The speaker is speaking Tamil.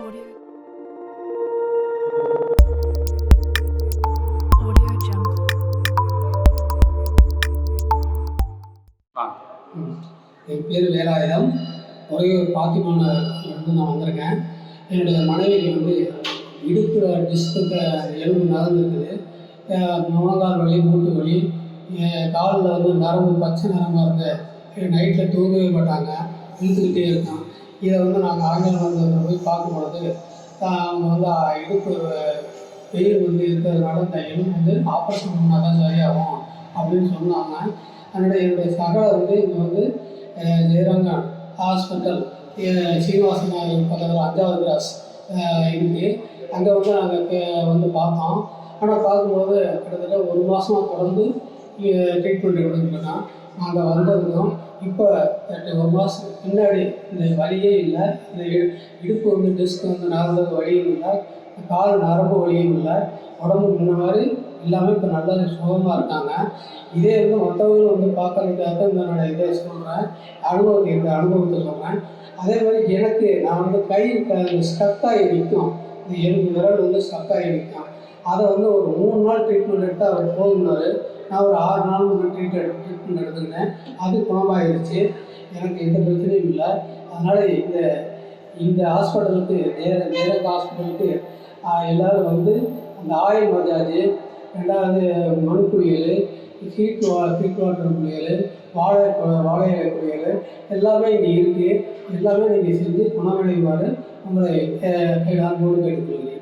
என் பேர் வேலாயுதம். உறையூர் பாத்திமானிலிருந்து நான் வந்திருக்கேன். என்னுடைய மனைவிக்கு வந்து இடுப்பில் டிஸ்க்கு எலும்பு நடந்துருக்குது முழங்கால் வலி மூட்டு வலி காலில் வந்து நரம்பு பச்சை நரம்பாக இருக்குது நைட்டில் தூங்கவே மாட்டாங்க. இழுத்துக்கிட்டே இருக்கான். இதை வந்து நாங்கள் ஆங்கில வந்து போய் பார்க்கும்பொழுது அவங்க வந்து இடுப்பு பெயின் வந்து இருக்கிறதுனால இந்த எலும்பு வந்து ஆப்ரேஷன் பண்ணால் தான் சரியாகும் அப்படின்னு சொன்னாங்க. அதனால் என்னுடைய சகலை வந்து இங்கே வந்து ஜெயரங்கன் ஹாஸ்பிட்டல் சீனிவாசன் பக்கத்தில் அஞ்சாவது கிராஸ் இருக்குது அங்கே வந்து நாங்கள் வந்து பார்த்தோம். ஆனால் பார்க்கும்போது கிட்டத்தட்ட ஒரு மாதமாக தொடர்ந்து ட்ரீட்மெண்ட் கொடுத்துருக்கோம் நாங்கள் வந்ததுக்கும் இப்போ ஒரு மாதத்துக்கு பின்னாடி இந்த வழியே இல்லை. இந்த இடு- இடுப்பு வந்து டிஸ்க் வந்து நடந்தது வழியும் இல்லை. கால் நரம்பு வழியும் இல்லை. உடம்பு முன்ன மாதிரி எல்லாமே இப்போ நல்லா சுகமாக இருக்காங்க. இதே வந்து மற்றவங்களும் வந்து பார்க்கறதுக்காக தான் என்னோட இதை சொல்கிறேன் அனுபவத்தை இந்த அனுபவத்தை சொல்கிறேன் அதே மாதிரி எனக்கு நான் வந்து கை ஸ்டக்காகி ஆகி நிற்கும். இந்த எலும்பு விரல் வந்து ஸ்டக் ஆகி நிற்கும். அதை வந்து ஒரு மூணு நாள் ட்ரீட்மெண்ட் எடுத்து அவர் போதும்னாரு. நான் ஒரு ஆறு நாள் ட்ரீட் ட்ரீட்மெண்ட் எடுத்துக்கிட்டேன் அது குணமாயிருச்சு. எனக்கு எந்த பிரச்சனையும் இல்லை. அதனால் இந்த இந்த ஹாஸ்பிட்டலுக்கு நேர நேரங்க ஹாஸ்பிட்டலுக்கு எல்லோரும் வந்து அந்த ஆயில் மஜாஜ் ரெண்டாவது மண் குளியல் ஹீட் வா ஹீட் வாட்டர் குளியல் வாழை வாழை இலை குளியல் எல்லாமே இங்கே இருக்குது எல்லாமே நீங்கள் செஞ்சு குணமடைவாறு உங்களை அன்போடு கேட்டுக்கொள்கிறேன்.